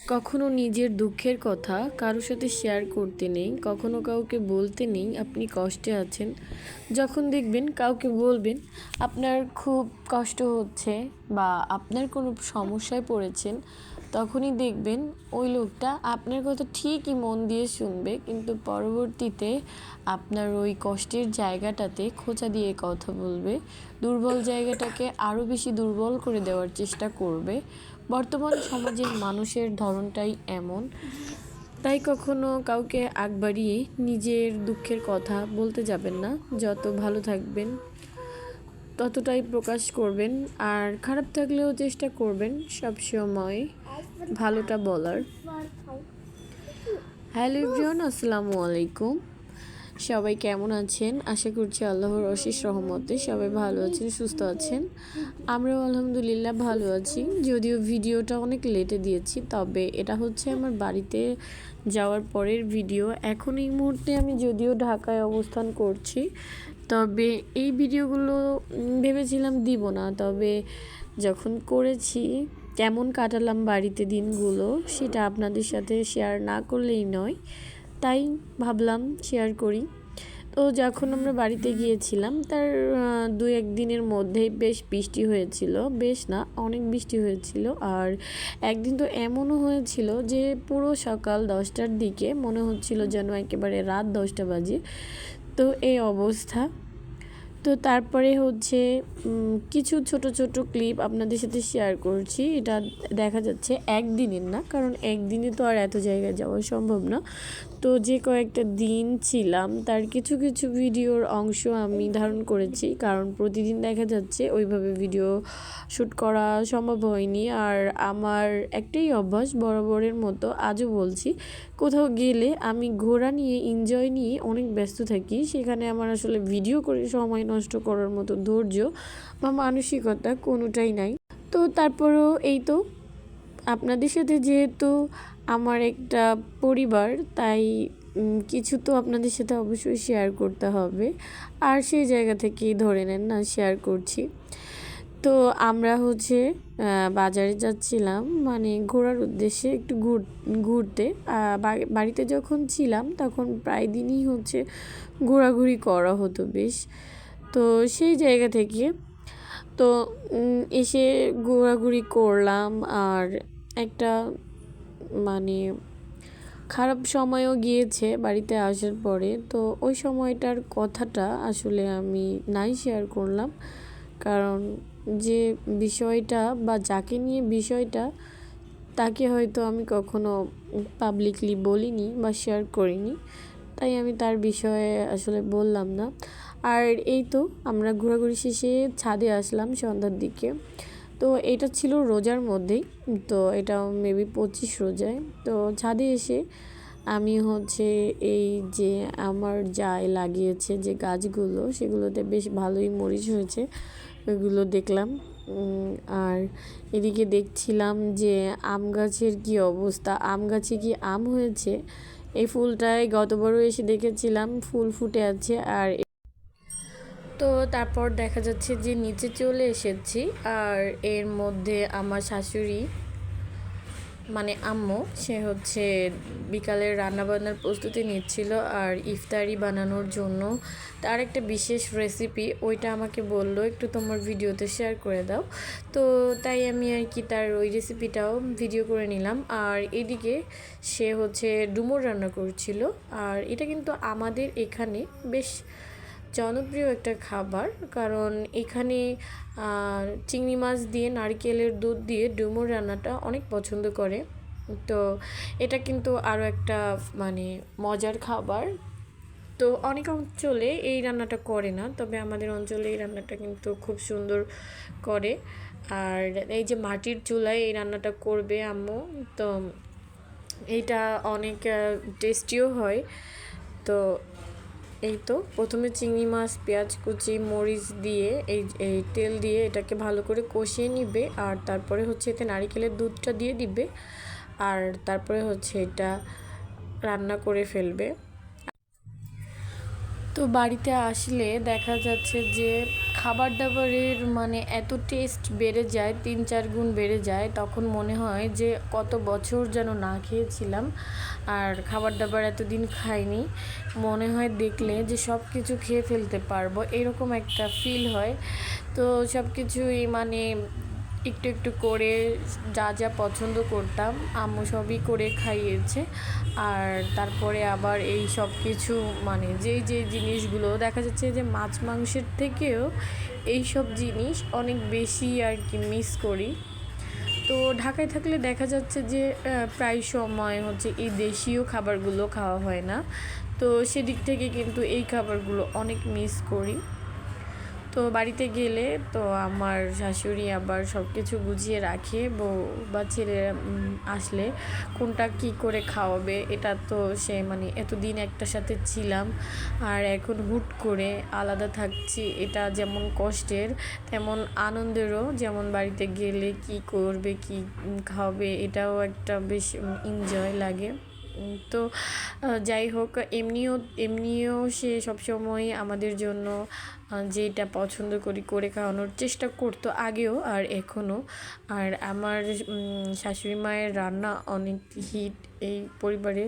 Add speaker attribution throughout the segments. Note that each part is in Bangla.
Speaker 1: কখনো নিজের দুঃখের কথা কারোর সাথে শেয়ার করতে নেই, কখনো কাউকে বলতে নেই, আপনি কষ্টে আছেন। যখন দেখবেন কাউকে বলবেন, আপনার খুব কষ্ট হচ্ছে বা আপনার কোনো সমস্যায় পড়েছেন, তখনই দেখবেন ওই লোকটা আপনার কথা ঠিকই মন দিয়ে শুনবে, কিন্তু পরবর্তীতে আপনার ওই কষ্টের জায়গাটাতে খোঁচা দিয়ে কথা বলবে, দুর্বল জায়গাটাকে আরও বেশি দুর্বল করে দেওয়ার চেষ্টা করবে। বর্তমান সমাজের মানুষের ধরনটাই এমন। তাই কখনো কাউকে আগ বাড়িয়ে নিজের দুঃখের কথা বলতে যাবেন না। যত ভালো থাকবেন, ততটাই প্রকাশ করবেন। আর খারাপ থাকলেও চেষ্টা করবেন সবসময় ভালোটা বলার। হ্যালো ইভরিওয়ান আসসালামু আলাইকুম। সবাই কেমন আছেন? আশা করছি আল্লাহর অশেষ রহমতে সবাই ভালো আছেন, সুস্থ আছেন। আমরাও আলহামদুলিল্লাহ ভালো আছি। যদিও ভিডিওটা অনেক লেটে দিয়েছি, তবে এটা হচ্ছে আমার বাড়িতে যাওয়ার পরের ভিডিও। এখন এই মুহূর্তে আমি যদিও ঢাকায় অবস্থান করছি, তবে এই ভিডিওগুলো ভেবেছিলাম দিব না। তবে যখন করেছি, কেমন কাটালাম বাড়িতে দিনগুলো, সেটা আপনাদের সাথে শেয়ার না করলেই নয়। তাই ভাবলাম শেয়ার করি। তো যখন আমরা বাড়িতে গিয়েছিলাম, তার দু এক দিনের মধ্যেই বেশ বৃষ্টি হয়েছিল। বেশ না, অনেক বৃষ্টি হয়েছিল। আর একদিন তো এমনও হয়েছিল যে পুরো সকাল দশটার দিকে মনে হচ্ছিল যেন একেবারে রাত দশটা বাজে। তো এই অবস্থা। তো তারপরে হচ্ছে কিছু ছোট ছোট ক্লিপ আপনাদের সাথে শেয়ার করছি। এটা দেখা যাচ্ছে একদিনের না, কারণ একদিনে তো আর এত জায়গায় যাওয়া সম্ভব না। তো যে কয়েকটা দিন ছিলাম, তার কিছু কিছু ভিডিওর অংশ আমি ধারণ করেছি। কারণ প্রতিদিন দেখা যাচ্ছে ওইভাবে ভিডিও শ্যুট করা সম্ভব হয়নি। আর আমার একটাই অভ্যাস, বরাবরের মতো আজও বলছি, কোথাও গেলে আমি ঘোরা নিয়ে এনজয় নিয়ে অনেক ব্যস্ত থাকি। সেখানে আমার আসলে ভিডিও করে সময় নষ্ট করার মতো ধৈর্য বা মানসিকতা কোনোটাই নাই। তো তারপরেও এই তো, আপনাদের সাথে যেহেতু আমার একটা পরিবার, তাই কিছু তো আপনাদের সাথে অবশ্যই শেয়ার করতে হবে। আর সেই জায়গা থেকেই ধরে নেন না শেয়ার করছি। তো আমরা হচ্ছে বাজারে যাচ্ছিলাম মানে ঘোরার উদ্দেশ্যে একটু ঘুর, ঘুরতে। বাড়িতে যখন ছিলাম, তখন প্রায় দিনই হচ্ছে ঘোরাঘুরি করা হতো বেশ। তো সেই জায়গা থেকে তো এসে ঘোরাঘুরি করলাম আর একটা মানে খারাপ সময়ও গিয়েছে বাড়িতে আসার পরে। তো ওই সময়টার কথাটা আসলে আমি নাই শেয়ার করলাম। কারণ যে বিষয়টা বা যাকে নিয়ে বিষয়টা, তাকে হয়তো আমি কখনো পাবলিকলি বলিনি বা শেয়ার করিনি। তাই আমি তার বিষয়ে আসলে বললাম না। আর এই তো আমরা ঘোরাঘুরি শেষে ছাদে আসলাম সন্ধ্যার দিকে। তো এটা ছিল রোজার মধ্যেই, তো এটা মেবি পঁচিশ রোজায়। তো ছাদে এসে আমি হচ্ছে এই যে আমার যাই লাগিয়েছে যে গাছগুলো, সেগুলোতে বেশ ভালোই মরিচ হয়েছে, ওইগুলো দেখলাম। আর এদিকে দেখছিলাম যে আম গাছের কি অবস্থা। আম গাছে কি আম হয়েছে? এই ফুলটায় গতবারও এসে দেখেছিলাম, ফুল ফুটে আছে আর তো তারপর দেখা যাচ্ছে যে নিচে চলে এসেছি আর এর মধ্যে আমার শাশুড়ি মানে আম্মু, সে হচ্ছে বিকালের রান্নাবান্নার প্রস্তুতি নিচ্ছিল আর ইফতারি বানানোর জন্য। তার একটা বিশেষ রেসিপি ওইটা আমাকে বলল, একটু তোমার ভিডিওতে শেয়ার করে দাও। তো তাই আমি আর কি তার ওই রেসিপিটাও ভিডিও করে নিলাম। আর এদিকে সে হচ্ছে ডুমুর রান্না করছিল। আর এটা কিন্তু আমাদের এখানে বেশ জনপ্রিয় একটা খাবার, কারণ এখানে চিংড়ি মাছ দিয়ে নারকেলের দুধ দিয়ে ডুমুর রান্নাটা অনেক পছন্দ করে। তো এটা কিন্তু আরও একটা মানে মজার খাবার। তো অনেক অঞ্চলে এই রান্নাটা করে না, তবে আমাদের অঞ্চলে এই রান্নাটা কিন্তু খুব সুন্দর করে। আর এই যে মাটির চুলায় এই রান্নাটা করবে আম্মু, তো এইটা অনেক টেস্টিও হয়। তো এই তো, প্রথমে চিংড়ি মাছ, পেঁয়াজ কুচি, মরিচ দিয়ে, এই এই তেল দিয়ে এটাকে ভালো করে কষিয়ে নিবে। আর তারপরে হচ্ছে এতে নারিকেলের দুধটা দিয়ে দিবে। আর তারপরে হচ্ছে এটা রান্না করে ফেলবে। তো বাড়িতে আসলে দেখা যাচ্ছে যে খাবার দাবারের মানে এত টেস্ট বেড়ে যায়, তিন চার গুণ বেড়ে যায়, তখন মনে হয় যে কত বছর যেন না খেয়েছিলাম আর খাবার দাবার এতদিন খাইনি। মনে হয় দেখলে যে সব কিছু খেয়ে ফেলতে পারব, এরকম একটা ফিল হয়। তো সব কিছুই মানে একটু একটু করে যা যা পছন্দ করতাম, আম্মু সবই করে খাইয়েছে। আর তারপরে আবার এই সব কিছু মানে যেই যে জিনিসগুলো, দেখা যাচ্ছে যে মাছ মাংসের থেকেও এই সব জিনিস অনেক বেশি আর কি মিস করি। তো ঢাকায় থাকলে দেখা যাচ্ছে যে প্রায় সময় হচ্ছে এই দেশীয় খাবারগুলো খাওয়া হয় না। তো সেদিক থেকে কিন্তু এই খাবারগুলো অনেক মিস করি। তো বাড়িতে গেলে তো আমার শাশুড়ি আবার সব কিছু গুছিয়ে রাখে, বউ বা ছেলে আসলে কোনটা কি করে খাওয়াবে এটা তো সে মানে এতদিন একটা সাথে ছিলাম। আর এখন হুট করে আলাদা থাকছি, এটা যেমন কষ্টের তেমন আনন্দেরও। যেমন বাড়িতে গেলে কি করবে, কি খাওয়াবে এটাও একটা বেশ এনজয় লাগে। তো যাই হোক, এমনিও এমনিও সে সবসময় আমাদের জন্য যেটা পছন্দ করি, করে খাওয়ানোর চেষ্টা করতো আগেও আর এখনও। আর আমার শাশুড়ি মায়ের রান্না অনেক হিট। এই পরিবারে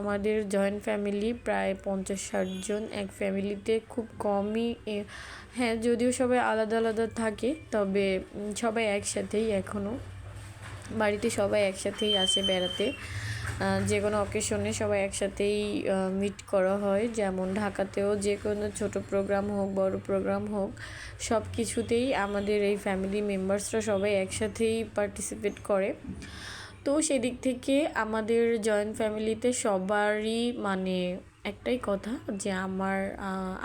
Speaker 1: আমাদের জয়েন্ট ফ্যামিলি প্রায় পঞ্চাশ ষাটজন এক ফ্যামিলিতে খুব কমই হ্যাঁ যদিও সবাই আলাদা আলাদা থাকে, তবে সবাই একসাথেই এখনও। বাড়িতে সবাই একসাথেই আসে বেড়াতে। যে কোনো অকেশনে সবাই একসাথেই মিট করা হয়। যেমন ঢাকাতেও যে কোনো ছোট প্রোগ্রাম হোক, বড় প্রোগ্রাম হোক সব কিছুতেই আমাদের এই ফ্যামিলি মেম্বার্সরা সবাই একসাথেই পার্টিসিপেট করে। তো সেদিক থেকে আমাদের জয়েন্ট ফ্যামিলিতে সবারই মানে একটাই কথা যে আমার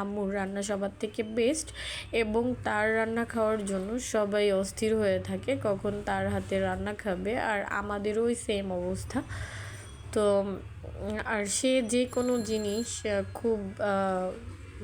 Speaker 1: আম্মুর রান্না সবার থেকে বেস্ট এবং তার রান্না খাওয়ার জন্য সবাই অস্থির হয়ে থাকে, কখন তার হাতে রান্না খাবে। আর আমাদেরও সেম অবস্থা। তো আর সে যে কোনো জিনিস খুব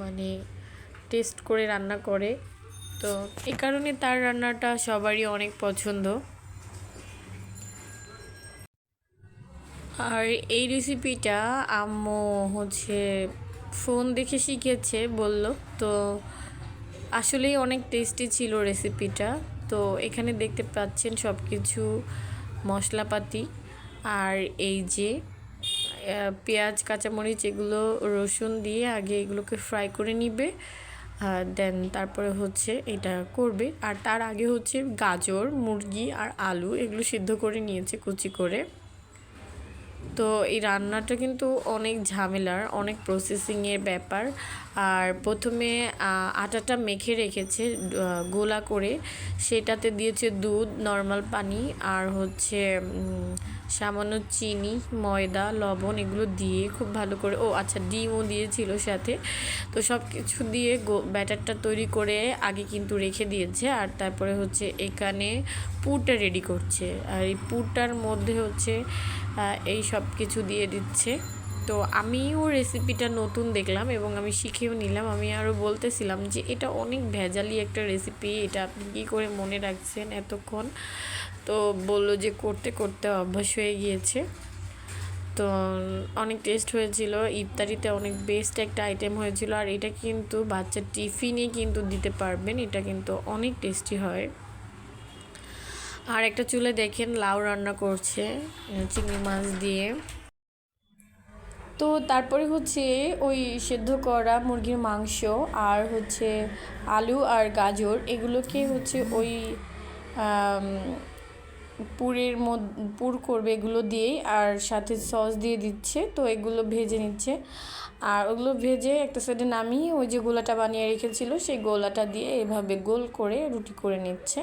Speaker 1: মানে টেস্ট করে রান্না করে। তো এই কারণে তার রান্নাটা সবারই অনেক পছন্দ। আর এই রেসিপিটা আম্মু হচ্ছে ফোন দেখে শিখেছে বলল। তো আসলেই অনেক টেস্টি ছিল রেসিপিটা তো এখানে দেখতে পাচ্ছেন সব কিছু মশলাপাতি। আর এই যে পেঁয়াজ, কাঁচামরিচ এগুলো রসুন দিয়ে আগে এগুলোকে ফ্রাই করে নিবে দেন তারপরে হচ্ছে এটা করবে। আর তার আগে হচ্ছে গাজর, মুরগি আর আলু এগুলো সিদ্ধ করে নিয়েছে কুচি করে। তো এই রান্নাটা কিন্তু অনেক ঝামেলার, অনেক প্রসেসিংয়ের ব্যাপার। আর প্রথমে আটাটা মেখে রেখেছে গোলা করে। সেটাতে দিয়েছে দুধ নর্মাল পানি আর হচ্ছে সামান্য চিনি, ময়দা, লবণ এগুলো দিয়ে খুব ভালো করে, ও আচ্ছা ডিমও দিয়েছিল সাথে। তো সব কিছু দিয়ে ব্যাটারটা তৈরি করে আগে কিন্তু রেখে দিয়েছে। আর তারপরে হচ্ছে এখানে পুরটা রেডি করছে। আর এই পুরটার মধ্যে হচ্ছে এই সব কিছু দিয়ে দিচ্ছে। তো আমিও রেসিপিটা নতুন দেখলাম এবং আমি শিখেও নিলাম। আমি আরও বলতেছিলাম যে এটা অনেক ভেজালি একটা রেসিপি এটা আপনি কী করে মনে রাখছেন এতক্ষণ? তো বলল যে করতে করতে অভ্যাস হয়ে গিয়েছে। তো অনেক টেস্ট হয়েছিল, ইফতারিতে অনেক বেস্ট একটা আইটেম হয়েছিল আর এটা কিন্তু বাচ্চার টিফিনে কিন্তু দিতে পারবেন, এটা কিন্তু অনেক টেস্টি হয়। আর একটা চুলে দেখেন লাউ রান্না করছে, চিংড়ি মাছ দিয়ে। তো তারপরে হচ্ছে ওই সেদ্ধ করা মুরগির মাংস আর হচ্ছে আলু আর গাজর এগুলোকে হচ্ছে ওই পুরের মধ্যে পুর করবে এগুলো দিয়েই আর সাথে সস দিয়ে দিচ্ছে, তো এগুলো ভেজে নিচ্ছে। আর ওগুলো ভেজে একটা সাইডে নামিয়ে ওই যে গোলাটা বানিয়ে রেখেছিল, সেই গোলাটা দিয়ে এভাবে গোল করে রুটি করে নিচ্ছে।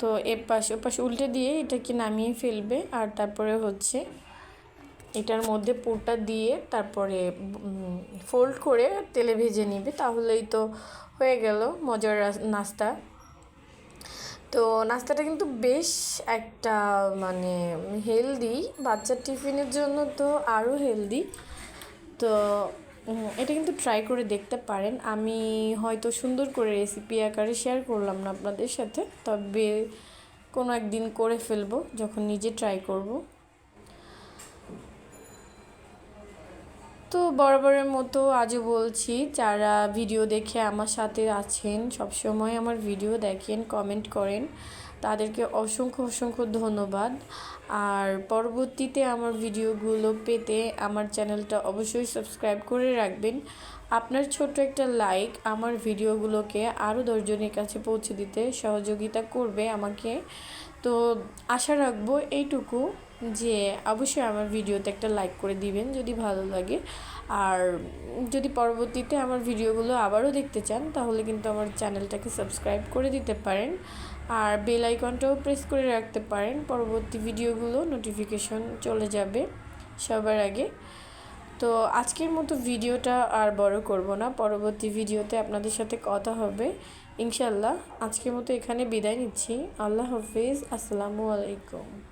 Speaker 1: তো এ পাশে ও পাশে উল্টে দিয়ে এটাকে নামিয়ে ফেলবে আর তারপরে হচ্ছে এটার মধ্যে পুরটা দিয়ে তারপরে ফোল্ড করে তেলে ভেজে নিবে, তাহলেই তো হয়ে গেল মজার নাস্তা। তো নাস্তাটা কিন্তু বেশ একটা মানে হেলদি বাচ্চার টিফিনের জন্য তো আরও হেলদি তো এটা কিন্তু ট্রাই করে দেখতে পারেন। আমি হয়তো সুন্দর করে রেসিপি আকারে শেয়ার করলাম না আপনাদের সাথে, তবে কোনো একদিন করে ফেলব, যখন নিজে ট্রাই করব। তো বরাবরের মতো আজও বলছি, যারা ভিডিও দেখে আমার সাথে আছেন, সবসময় আমার ভিডিও দেখেন কমেন্ট করেন, তাদেরকে অসংখ্য অসংখ্য ধন্যবাদ। আর পরবর্তীতে আমার ভিডিওগুলো পেতে আমার চ্যানেলটা অবশ্যই সাবস্ক্রাইব করে রাখবেন। আপনার ছোট্ট একটা লাইক আমার ভিডিওগুলোকে আরও দশজনের কাছে পৌঁছে দিতে সহযোগিতা করবে আমাকে। তো আশা রাখব এইটুকু। যে অবশ্যই আমার ভিডিওতে একটা লাইক করে দিবেন যদি ভালো লাগে। আর যদি পরবর্তীতে আমার ভিডিওগুলো আবারও দেখতে চান, তাহলে কিন্তু আমার চ্যানেলটাকে সাবস্ক্রাইব করে দিতে পারেন। আর বেল আইকনটাও প্রেস করে রাখতে পারেন, পরবর্তী ভিডিওগুলো নোটিফিকেশন চলে যাবে সবার আগে। তো আজকের মতো ভিডিওটা আর বড় করব না, পরবর্তী ভিডিওতে আপনাদের সাথে কথা হবে। ইনশাল্লাহ আজকের মতো এখানে বিদায় নিচ্ছি। আল্লাহ হাফিজ, আসসালামু আলাইকুম।